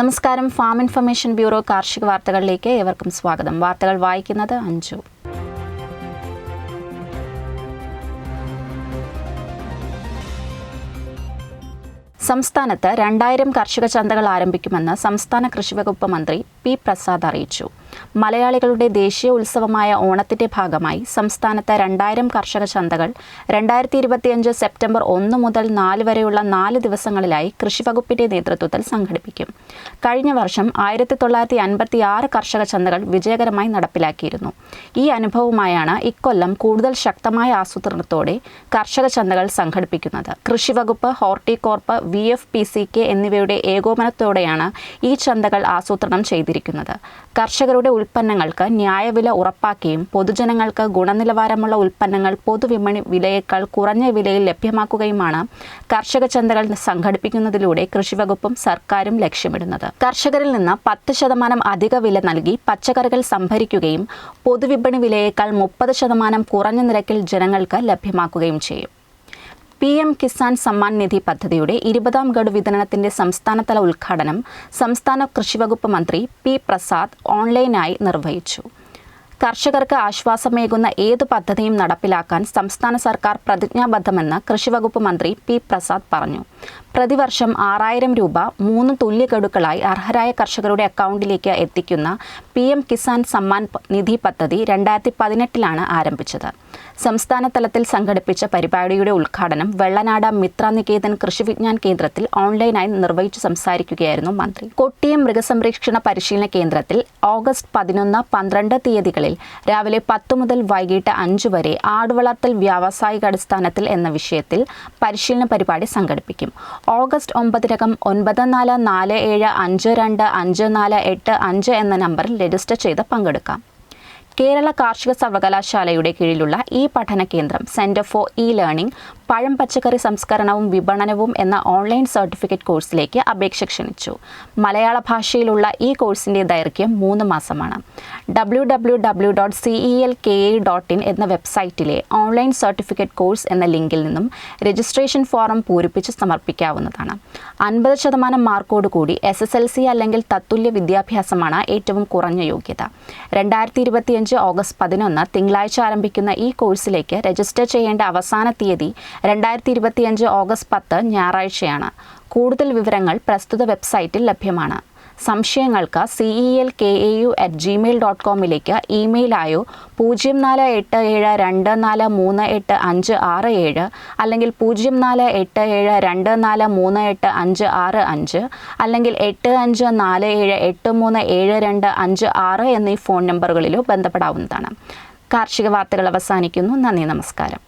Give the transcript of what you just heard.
നമസ്കാരം. Farm information bureau കാർഷിക വാർത്തകളിലേക്ക് ഏവർക്കും സ്വാഗതം. വാർത്തകൾ വായിക്കുന്നത് അഞ്ജു. സംസ്ഥാനത്ത് രണ്ടായിരം കർഷക ചന്തകൾ ആരംഭിക്കുമെന്ന് സംസ്ഥാന കൃഷിവകുപ്പ് മന്ത്രി പി പ്രസാദ് അറിയിച്ചു. മലയാളികളുടെ ദേശീയ ഉത്സവമായ ഓണത്തിന്റെ ഭാഗമായി സംസ്ഥാനത്തെ രണ്ടായിരം കർഷക ചന്തകൾ രണ്ടായിരത്തി ഇരുപത്തിയഞ്ച് സെപ്റ്റംബർ ഒന്ന് മുതൽ നാല് വരെയുള്ള നാല് ദിവസങ്ങളിലായി കൃഷിവകുപ്പിന്റെ നേതൃത്വത്തിൽ സംഘടിപ്പിക്കും. കഴിഞ്ഞ വർഷം ആയിരത്തി തൊള്ളായിരത്തി അൻപത്തി ആറ് കർഷക ചന്തകൾ വിജയകരമായി നടപ്പിലാക്കിയിരുന്നു. ഈ അനുഭവമായാണ് ഇക്കൊല്ലം കൂടുതൽ ശക്തമായ ആസൂത്രണത്തോടെ കർഷക ചന്തകൾ സംഘടിപ്പിക്കുന്നത്. കൃഷിവകുപ്പ് Horticorp V F P C K എന്നിവയുടെ ഏകോപനത്തോടെയാണ് ഈ ചന്തകൾ ആസൂത്രണം ചെയ്തിരിക്കുന്നത്. കർഷകരുടെ ഉൽപ്പന്നങ്ങൾക്ക് ന്യായവില ഉറപ്പാക്കുകയും പൊതുജനങ്ങൾക്ക് ഗുണനിലവാരമുള്ള ഉൽപ്പന്നങ്ങൾ പൊതുവിപണി വിലയേക്കാൾ കുറഞ്ഞ വിലയിൽ ലഭ്യമാക്കുകയുമാണ് കർഷക ചന്തകൾ സംഘടിപ്പിക്കുന്നതിലൂടെ കൃഷിവകുപ്പും സർക്കാരും ലക്ഷ്യമിടുന്നത്. കർഷകരിൽ നിന്ന് പത്ത് ശതമാനം അധിക വില നൽകി പച്ചക്കറികൾ സംഭരിക്കുകയും പൊതുവിപണി വിലയേക്കാൾ മുപ്പത് ശതമാനം കുറഞ്ഞ നിരക്കിൽ ജനങ്ങൾക്ക് ലഭ്യമാക്കുകയും ചെയ്യും. പി എം കിസാൻ സമ്മാൻ നിധി പദ്ധതിയുടെ ഇരുപതാം ഗഡു വിതരണത്തിന്റെ സംസ്ഥാനതല ഉദ്ഘാടനം സംസ്ഥാന കൃഷിവകുപ്പ് മന്ത്രി പി പ്രസാദ് ഓൺലൈനായി നിർവഹിച്ചു. കർഷകർക്ക് ആശ്വാസമേകുന്ന ഏതു പദ്ധതിയും നടപ്പിലാക്കാൻ സംസ്ഥാന സർക്കാർ പ്രതിജ്ഞാബദ്ധമെന്ന് കൃഷിവകുപ്പ് മന്ത്രി പി പ്രസാദ് പറഞ്ഞു. പ്രതിവർഷം ആറായിരം രൂപ മൂന്ന് തുല്യ ഗഡുക്കളായി അർഹരായ കർഷകരുടെ അക്കൗണ്ടിലേക്ക് എത്തിക്കുന്ന പി എം കിസാൻ സമ്മാൻ നിധി പദ്ധതി രണ്ടായിരത്തി പതിനെട്ടിലാണ് ആരംഭിച്ചത്. സംസ്ഥാന തലത്തിൽ സംഘടിപ്പിച്ച പരിപാടിയുടെ ഉദ്ഘാടനം വെള്ളനാട് മിത്ര നികേതൻ കൃഷിവിജ്ഞാൻ കേന്ദ്രത്തിൽ ഓൺലൈനായി നിർവഹിച്ചു സംസാരിക്കുകയായിരുന്നു മന്ത്രി. കൊട്ടിയം മൃഗസംരക്ഷണ പരിശീലന കേന്ദ്രത്തിൽ ഓഗസ്റ്റ് പതിനൊന്ന് പന്ത്രണ്ട് തീയതികളിൽ രാവിലെ പത്ത് മുതൽ വൈകിട്ട് അഞ്ച് വരെ ആടുവളർത്തൽ വ്യാവസായിക അടിസ്ഥാനത്തിൽ എന്ന വിഷയത്തിൽ പരിശീലന പരിപാടി സംഘടിപ്പിക്കും. ഓഗസ്റ്റ് ഒമ്പതിനകം ഒൻപത് നാല് നാല് ഏഴ് അഞ്ച് രണ്ട് അഞ്ച് നാല് എട്ട് അഞ്ച് എന്ന നമ്പറിൽ രജിസ്റ്റർ ചെയ്ത് പങ്കെടുക്കാം. കേരള കാർഷിക സർവകലാശാലയുടെ കീഴിലുള്ള ഈ പഠന കേന്ദ്രം സെന്റർ ഫോർ ഇ ലേണിംഗ് പഴം പച്ചക്കറി സംസ്കരണവും വിപണനവും എന്ന ഓൺലൈൻ സർട്ടിഫിക്കറ്റ് കോഴ്സിലേക്ക് അപേക്ഷ ക്ഷണിച്ചു. മലയാള ഭാഷയിലുള്ള ഈ കോഴ്സിന്റെ ദൈർഘ്യം മൂന്ന് മാസമാണ്. W dot C E L K E dot in എന്ന വെബ്സൈറ്റിലെ ഓൺലൈൻ സർട്ടിഫിക്കറ്റ് കോഴ്സ് എന്ന ലിങ്കിൽ നിന്നും രജിസ്ട്രേഷൻ ഫോറം പൂരിപ്പിച്ച് സമർപ്പിക്കാവുന്നതാണ്. അൻപത് ശതമാനം മാർക്കോട് കൂടി എസ് എസ് എൽ സി അല്ലെങ്കിൽ തത്തുല്യ വിദ്യാഭ്യാസമാണ് ഏറ്റവും കുറഞ്ഞ യോഗ്യത. രണ്ടായിരത്തി ഇരുപത്തിയഞ്ച് ഓഗസ്റ്റ് പതിനൊന്ന് തിങ്കളാഴ്ച ആരംഭിക്കുന്ന ഈ കോഴ്സിലേക്ക് രജിസ്റ്റർ ചെയ്യേണ്ട അവസാന തീയതി രണ്ടായിരത്തി ഇരുപത്തിയഞ്ച് ഓഗസ്റ്റ് പത്ത് ഞായറാഴ്ചയാണ്. കൂടുതൽ വിവരങ്ങൾ പ്രസ്തുത വെബ്സൈറ്റിൽ ലഭ്യമാണ്. സംശയങ്ങൾക്ക് C E L K A U at Gmail dot കോമിലേക്ക് ഇമെയിലായോ പൂജ്യം നാല് എട്ട് ഏഴ് രണ്ട് നാല് മൂന്ന് എട്ട് അഞ്ച് ആറ് ഏഴ് അല്ലെങ്കിൽ പൂജ്യം നാല് എട്ട് ഏഴ് രണ്ട് നാല് മൂന്ന് എട്ട് അഞ്ച് ആറ് അഞ്ച് അല്ലെങ്കിൽ എട്ട് അഞ്ച് നാല് ഏഴ് എട്ട് മൂന്ന് ഏഴ് രണ്ട് അഞ്ച് ആറ് എന്നീ ഫോൺ നമ്പറുകളിലോ ബന്ധപ്പെടാവുന്നതാണ്. കാർഷിക വാർത്തകൾ അവസാനിക്കുന്നു. നന്ദി നമസ്കാരം.